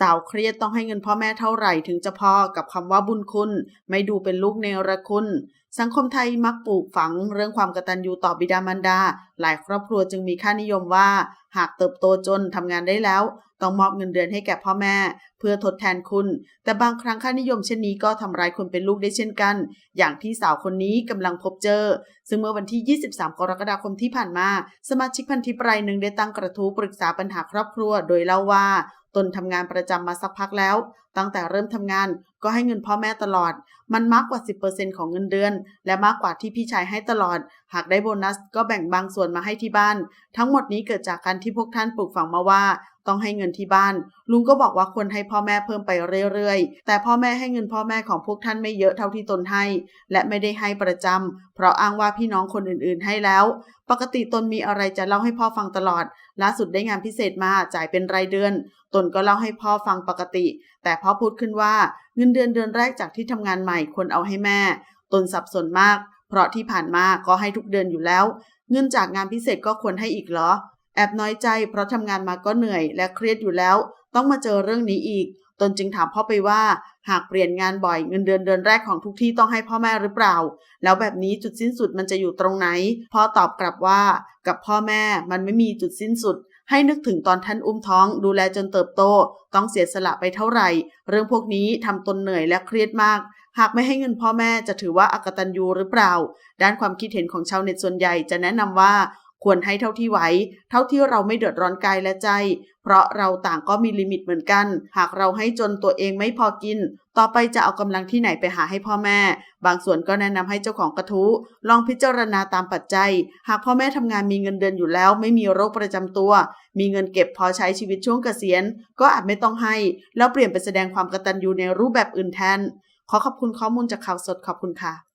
สาวเครียดต้องให้เงินพ่อแม่เท่าไหร่ถึงจะพอกับคำว่าบุญคุณ ไม่ดูเป็นลูกเนรคุณ สังคมไทยมักปลูกฝังเรื่องความกตัญญูต่อบิดามารดา หลายครอบครัวจึงมีค่านิยมว่า หากเติบโตจนทำงานได้แล้ว ต้องมอบเงินเดือนให้แก่พ่อแม่ เพื่อทดแทนคุณ แต่บางครั้งค่านิยมเช่นนี้ก็ทำร้ายคนเป็นลูกได้เช่นกัน อย่างที่สาวคนนี้กำลังพบเจอ ซึ่งเมื่อวันที่ 23 กรกฎาคมที่ผ่านมา สมาชิกพันทิปรายหนึ่งได้ตั้งกระทู้ปรึกษาปัญหาครอบครัว โดยเล่าว่า ตนทำงานประจำมาสักพักแล้ว ตั้งแต่เริ่มทำงานก็ให้เงินพ่อแม่ตลอด มันมากกว่า 10%ของเงินเดือน และมากกว่าที่พี่ชายให้ตลอด หากได้โบนัสก็แบ่งบางส่วนมาให้ที่บ้าน ทั้งหมดนี้เกิดจากการที่พวกท่านปลูกฝังมาว่า ต้องให้เงินที่บ้าน ลุงก็บอกว่าควรให้พ่อแม่เพิ่มไปเรื่อยๆ แต่พ่อแม่ให้เงินพ่อแม่ของพวกท่านไม่เยอะเท่าที่ตนให้ และไม่ได้ให้ประจำเพราะอ้างว่าพี่น้องคนอื่นๆให้แล้ว ปกติตนมีอะไรจะเล่าให้พ่อฟังตลอด ล่าสุดได้งานพิเศษมาจ่ายเป็นรายเดือน ตนก็เล่าให้พ่อฟังปกติ แต่พ่อพูดขึ้นว่าเงินเดือนเดือนแรกจากที่ทำงานใหม่ควรเอาให้แม่ ตนสับสนมาก เพราะที่ผ่านมาก็ให้ทุกเดือนอยู่แล้ว เงินจากงานพิเศษก็ควรให้อีกเหรอ แอบน้อยใจเพราะทำงานมาก็เหนื่อยและเครียดอยู่แล้ว ต้องมาเจอเรื่องนี้อีก ตนจึงถามพ่อไปว่า หากเปลี่ยนงานบ่อยเงินเดือนเดือนแรกของทุกที่ต้องให้พ่อแม่หรือเปล่า แล้วแบบนี้จุดสิ้นสุดมันจะอยู่ตรงไหน พ่อตอบกลับว่ากับพ่อแม่มันไม่มีจุดสิ้นสุด ให้นึกถึงตอนท่านอุ้มท้องดูแลจนเติบโต ต้องเสียสละไปเท่าไหร่ เรื่องพวกนี้ทำตนเหนื่อยและเครียดมากหากไม่ให้เงินพ่อแม่จะถือว่าอากตันยูหรือเปล่า ด้านความคิดเห็นของชาวเน็ตส่วนใหญ่จะแนะนำว่า ควรให้เท่าที่ไหวเท่าที่เราไม่เดือดร้อนกายและใจ เพราะเราต่างก็มีลิมิตเหมือนกัน หากเราให้จนตัวเองไม่พอกิน ต่อไปจะเอากำลังที่ไหนไปหาให้พ่อแม่ บางส่วนก็แนะนำให้เจ้าของกระทู้ลองพิจารณาตามปัจจัย หากพ่อแม่ทำงานมีเงินเดือนอยู่แล้ว ไม่มีโรคประจำตัว มีเงินเก็บพอใช้ชีวิตช่วงเกษียณ ก็อาจไม่ต้องให้ แล้วเปลี่ยนไปแสดงความกตัญญูในรูปแบบอื่นแทน ขอขอบคุณข้อมูลจากข่าวสดขอบคุณค่ะ